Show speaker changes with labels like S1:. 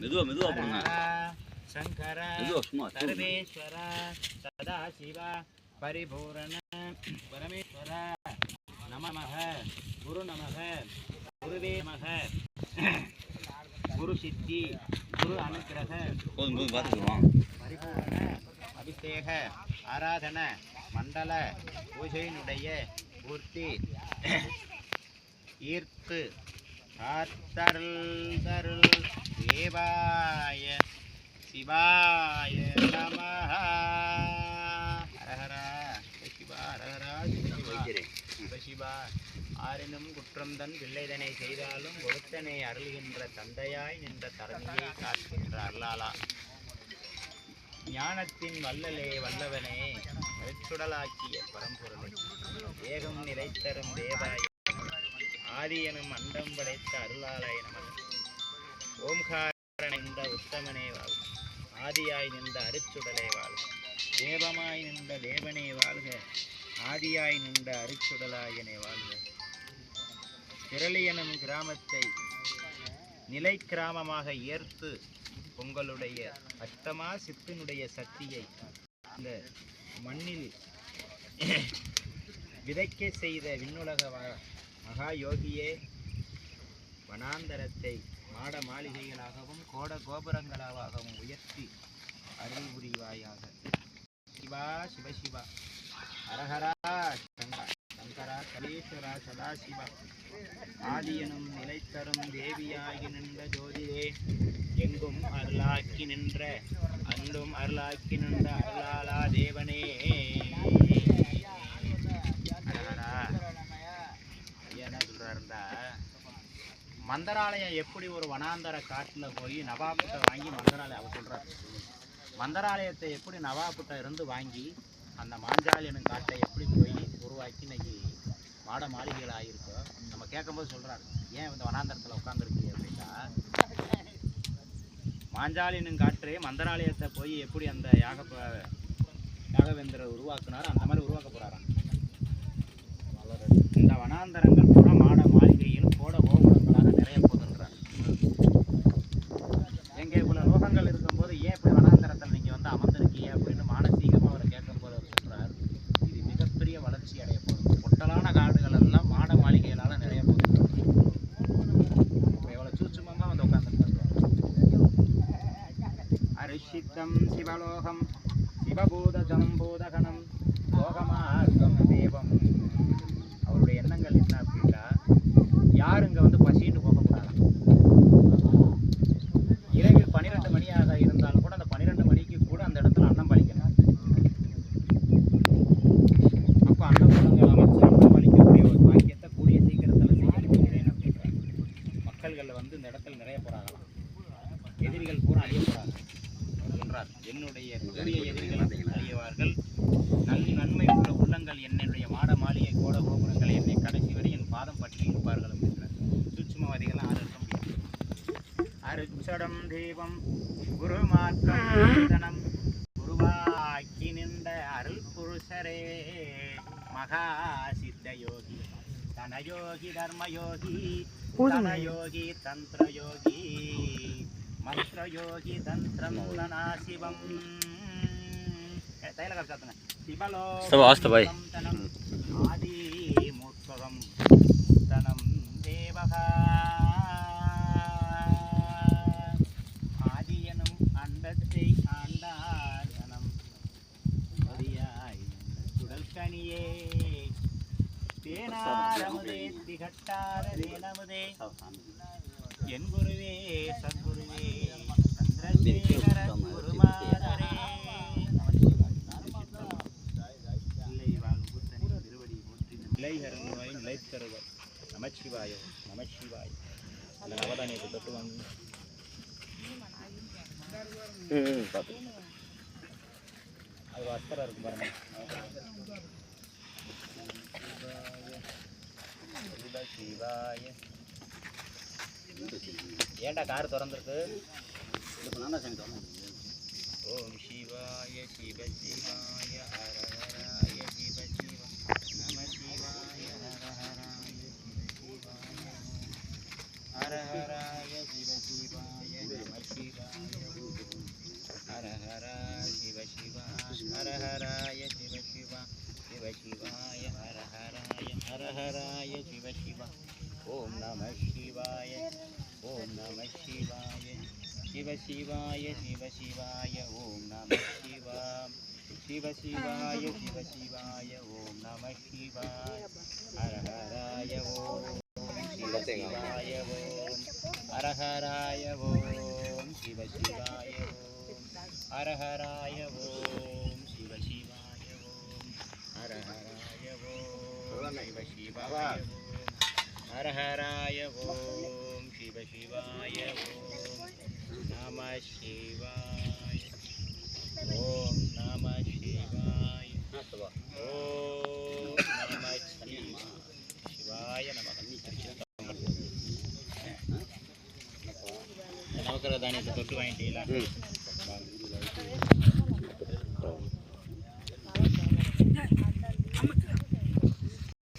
S1: மெதுவா மெதுவா போடுங்க
S2: சங்கர. சர்வேஸ்வர சதா சிவ பரிபூரண பரமேஸ்வர நமமக குரு நமக குருவே நமக குரு சித்தி குரு
S1: பார்த்துக்குவோம்
S2: பரிபூரண அபிஷேக ஆராதன மண்டல பூஜையினுடைய பூர்த்தி ஈர்த்து ஆத்தருள் தருள் தேவாய சிவாய நம ஹரஹரா சிவா ஹரஹரா சிவா சிவசிவா ஆரினும் குற்றம் தன் பிள்ளைதனை செய்தாலும் ஒருத்தனை அருள்கின்ற தந்தையாய் நின்ற தரணியை காக்கின்ற அருளாளா ஞானத்தின் வல்லலே வல்லவனே கருச்சுடலாக்கிய பரம்பொருளை. ஏகம் நிலைத்தரும் தேவாய ஆதி எனும் அண்டம் படைத்த அருளாலய நமது ஓம்கார நின்ற உத்தமனே வாழ்க. ஆதியாய் நின்ற அருச்சுடலே வாழ்க. தேவமாய் நின்ற தேவனே வாழ்க. ஆதியாய் நின்ற அருச்சுடலாயனே வாழ்க. திரளி எனும் கிராமத்தை நிலை கிராமமாக ஏற்று உங்களுடைய அஷ்டமா சித்தினுடைய சக்தியை இந்த மண்ணில் விதைக்க செய்த விண்ணுலக வாழ மகா யோகியே வனாந்தரத்தை மாட மாளிகைகளாகவும் கோட கோபுரங்களாகவும் உயர்த்தி அருள் புரிவாயாக. சிவா சிவசிவா அரஹரா சங்கரா சங்கரா சரீஸ்வரா சதாசிவா. ஆதியனும் நிலைத்தரும் தேவியாகி நின்ற ஜோதியே எங்கும் அருளாக்கி நின்ற அன்றும் அருளாக்கி நின்ற அருளாளா தேவனே. மந்தராலயம் எப்படி ஒரு வனாந்தர காட்டில் போய் நவாப்புட்ட வாங்கி மந்தராலயம் அவர் சொல்கிறார் மந்தராலயத்தை எப்படி நவாப்புட்ட இருந்து வாங்கி அந்த மாஞ்சால் எனும் காட்டை எப்படி போய் உருவாக்கி இன்னைக்கு மாட மாளிகைகள் ஆகியிருக்கோ நம்ம கேட்கும்போது சொல்கிறாரு ஏன் இந்த வனாந்தரத்தில் உட்காந்துருக்கு அப்படின்னா மாஞ்சாலினும் காற்று மந்தராலயத்தை போய் எப்படி அந்த யாக யாகவேந்திரர் உருவாக்குனாரோ அந்த மாதிரி உருவாக்க போகிறாராம் இந்த வனாந்தரங்கள் புற மாட மாளிகையிலும் போட கோபுரங்களாக நிறைய போதுன்றார் எங்க இவ்வளவு லோகங்கள் இருக்கும்போது ஏன் இப்படி வனாந்தரத்தில் நீங்கள் வந்து அமர்ந்திருக்கீங்க அப்படின்னு மானசீகமாக அவர் கேட்கும்போது அவர் சொல்றார். இது மிகப்பெரிய வளர்ச்சி அடைய போகுது. பொட்டலான காடுகள் எல்லாம் மாட மாளிகைகளால நிறைய போகுது. எவ்வளோ எவ்வளவு சூட்சுமமா வந்து உட்காந்துருக்காரு அரிஷித்தம் சிவலோகம் சிவபூத ஜம்பூதகணம் எதிரிகள் பூரா அழிய போறாங்க. அவர் சொல்றார் என்னுடைய பெரிய எதிரிகள் அழியவார்கள் நல் நன்மை உள்ள உள்ளங்கள் என்னுடைய மாட மாளிகை கோட கோபுரங்கள் என்னை கடைசி வரை என் பாதம் பற்றி இருப்பார்கள் அப்படின்றார். சூட்சுமவாதிகள் ஆறு இருக்க தெய்வம் குரு மாத்தனம் குருவாக்கி நின்ற அருள் புருஷரே மகா சித்த யோகி தனயோகி தர்மயோகி தனயோகி தந்திரயோகி மந்திரயோகி தந்திரம் தனா சிவம் தைல கற்காத்துங்க சிவலோ
S1: ஸ்தவ, ஆஸ்தவை.
S2: தனம் ஆதி மூர்த்தகம் தனம் தேவகா ஆதியனும் இருக்கும் ஆண்டாதனம் ஒளியாய் ஏன்டா கார் திறந்துருக்கு बनाना चाहिए ओम शिवाय शिव शिवाय हर हराय शिव शिव नम शिवाय हर हराय शिव शिवाय हर हराय शिव शिवाय नम शिवाय हर हरा शिव शिवाय हर हराय शिव शिवा शिव शिवाय हर हराय हर हराय शिव शिवा ओम नम शिवाय ओम नम शिवाय சிவ சிவாய நம சிவாய சிவ சிவாய சிவ சிவாய ஓம் நம சிவாம் சிவ சிவாய சிவ சிவாய ஓம் நம சிவாய ஹரஹராய ஓம் சிவ சிவாய ஓம் ஹரஹராய ஓம் சிவ சிவாய ஓம் ஹரஹராய ஓம் சிவ சிவாய ஓம் ஹரஹராய ஓம் சிவ சிவாய ஓம் ஹரஹராய ஓம் சிவ சிவாய ஓம் நம சிவாய ஓம் நம சிவாய ஓம் நம சிவாய தானியத்தை தொட்டு வாங்கிட்டீங்களா